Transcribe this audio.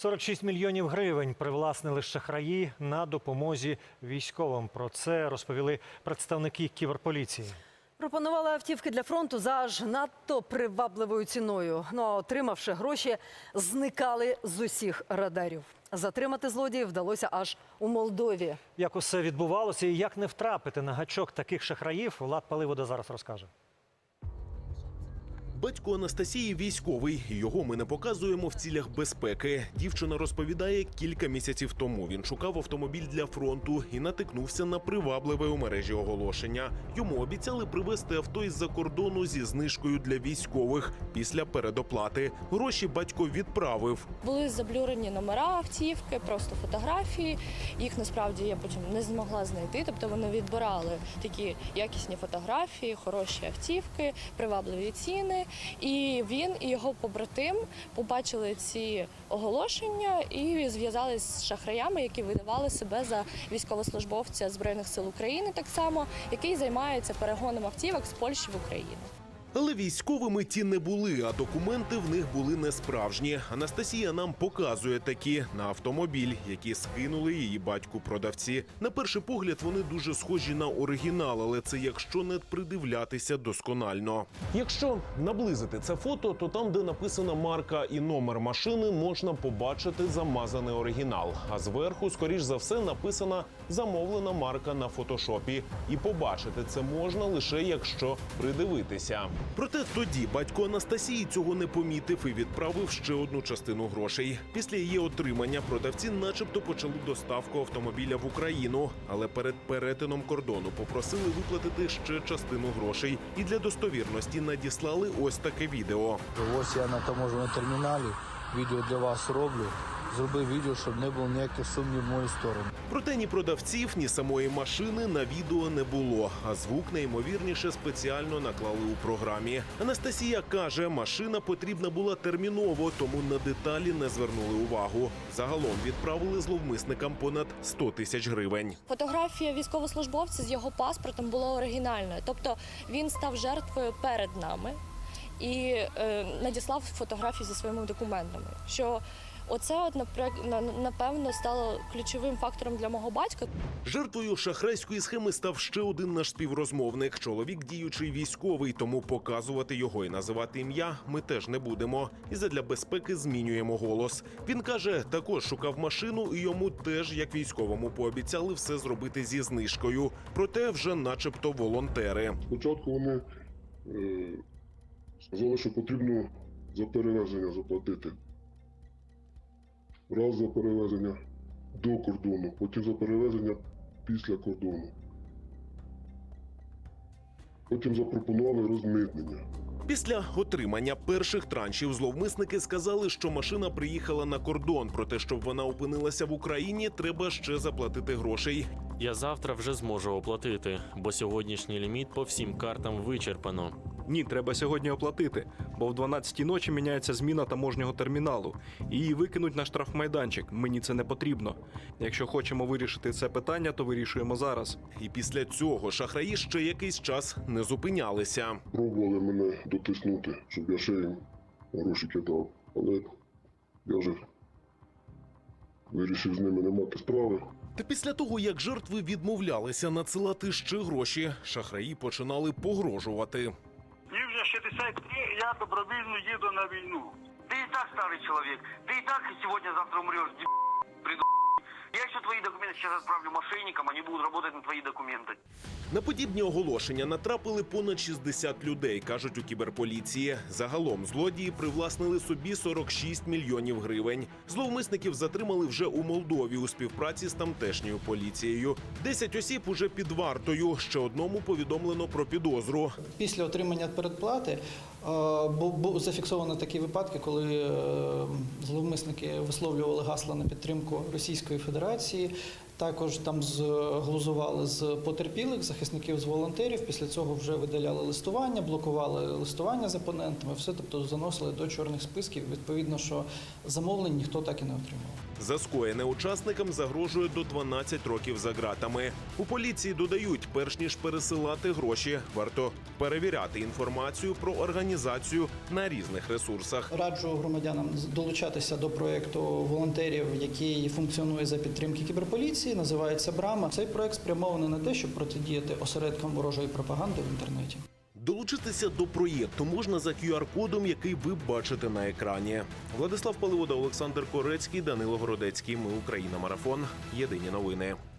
46 мільйонів гривень привласнили шахраї на допомозі військовим. Про це розповіли представники кіберполіції. Пропонували автівки для фронту за аж надто привабливою ціною. Ну а отримавши гроші, зникали з усіх радарів. Затримати злодіїв вдалося аж у Молдові. Як усе відбувалося і як не втрапити на гачок таких шахраїв, Влад Паливода зараз розкаже. Батько Анастасії військовий. Його ми не показуємо в цілях безпеки. Дівчина розповідає, кілька місяців тому він шукав автомобіль для фронту і натикнувся на привабливе у мережі оголошення. Йому обіцяли привезти авто із-за кордону зі знижкою для військових після передоплати. Гроші батько відправив. Були заблюрені номера автівки, просто фотографії. Їх насправді я потім не змогла знайти. Тобто вони відбирали такі якісні фотографії, хороші автівки, привабливі ціни. І він і його побратим побачили ці оголошення і зв'язалися з шахраями, які видавали себе за військовослужбовця збройних сил України, так само який займається перегоном автівок з Польщі в Україну. Але військовими ті не були, а документи в них були несправжні. Анастасія нам показує такі на автомобіль, які скинули її батьку продавці. На перший погляд вони дуже схожі на оригінал, але це якщо не придивлятися досконально. Якщо наблизити це фото, то там, де написана марка і номер машини, можна побачити замазаний оригінал. А зверху, скоріш за все, написана замовлена марка на фотошопі. І побачити це можна лише якщо придивитися. Проте тоді батько Анастасії цього не помітив і відправив ще одну частину грошей. Після її отримання продавці, начебто, почали доставку автомобіля в Україну, але перед перетином кордону попросили виплатити ще частину грошей і для достовірності надіслали ось таке відео. Ось я на таможеному терміналі відео для вас роблю. Зробив відео, щоб не було ніяких сумнів в мою сторону. Проте ні продавців, ні самої машини на відео не було. А звук найімовірніше спеціально наклали у програмі. Анастасія каже, машина потрібна була терміново, тому на деталі не звернули увагу. Загалом відправили зловмисникам понад 100 тисяч гривень. Фотографія військовослужбовця з його паспортом була оригінальною, тобто він став жертвою перед нами і е, надіслав фотографії зі своїми документами. Що оце от напевно стало ключовим фактором для мого батька. Жертвою шахрайської схеми став ще один наш співрозмовник. Чоловік діючий військовий, тому показувати його і називати ім'я ми теж не будемо. І задля безпеки змінюємо голос. Він каже, також шукав машину, і йому теж, як військовому, пообіцяли все зробити зі знижкою. Проте вже, начебто, волонтери. Спочатку вони е, сказали, що потрібно за перевезення заплатити. Раз за перевезення до кордону, потім за перевезення після кордону. Потім запропонували розмитнення. Після отримання перших траншів зловмисники сказали, що машина приїхала на кордон. Проте, щоб вона опинилася в Україні, треба ще заплатити грошей. Я завтра вже зможу оплатити, бо сьогоднішній ліміт по всім картам вичерпано. Ні, треба сьогодні оплатити, бо в 12-й ночі міняється зміна таможнього терміналу. І її викинуть на штрафмайданчик. Мені це не потрібно. Якщо хочемо вирішити це питання, то вирішуємо зараз. І після цього шахраї ще якийсь час не зупинялися. Пробували мене дотиснути, щоб я ще їм гроші кидав. Але я вже вирішив з ними не мати справи. Та після того, як жертви відмовлялися надсилати ще гроші, шахраї починали погрожувати. Їй вже 63, я добровільно їду на війну. Ты и так старый человек. Ты и так сегодня-завтра умрешь, деб... приду. Я еще твои документы сейчас отправлю мошенникам, они будут работать на твои документы. На подібні оголошення натрапили понад 60 людей, кажуть у кіберполіції. Загалом злодії привласнили собі 46 мільйонів гривень. Зловмисників затримали вже у Молдові у співпраці з тамтешньою поліцією. 10 осіб уже під вартою. Ще одному повідомлено про підозру. Після отримання передплати е, бу- бу- такі випадки, коли е, зловмисники висловлювали гасла на підтримку Російської Федерації. Також там зглузували з потерпілих, захисників з волонтерів. Після цього вже видаляли листування, блокували листування з опонентами. Все тобто заносили до чорних списків. Відповідно, що замовлень ніхто так і не отримав. За скоєне учасникам загрожує до 12 років за ґратами. У поліції додають, перш ніж пересилати гроші, варто перевіряти інформацію про організацію на різних ресурсах. Раджу громадянам долучатися до проєкту волонтерів, який функціонує за підтримки кіберполіції. Називається Брама. Цей проєкт спрямований на те, щоб протидіяти осередкам ворожої пропаганди в інтернеті. Долучитися до проєкту можна за QR-кодом, який ви бачите на екрані. Владислав Паливода, Олександр Корецький, Данило Городецький. Ми Україна. Марафон. Єдині новини.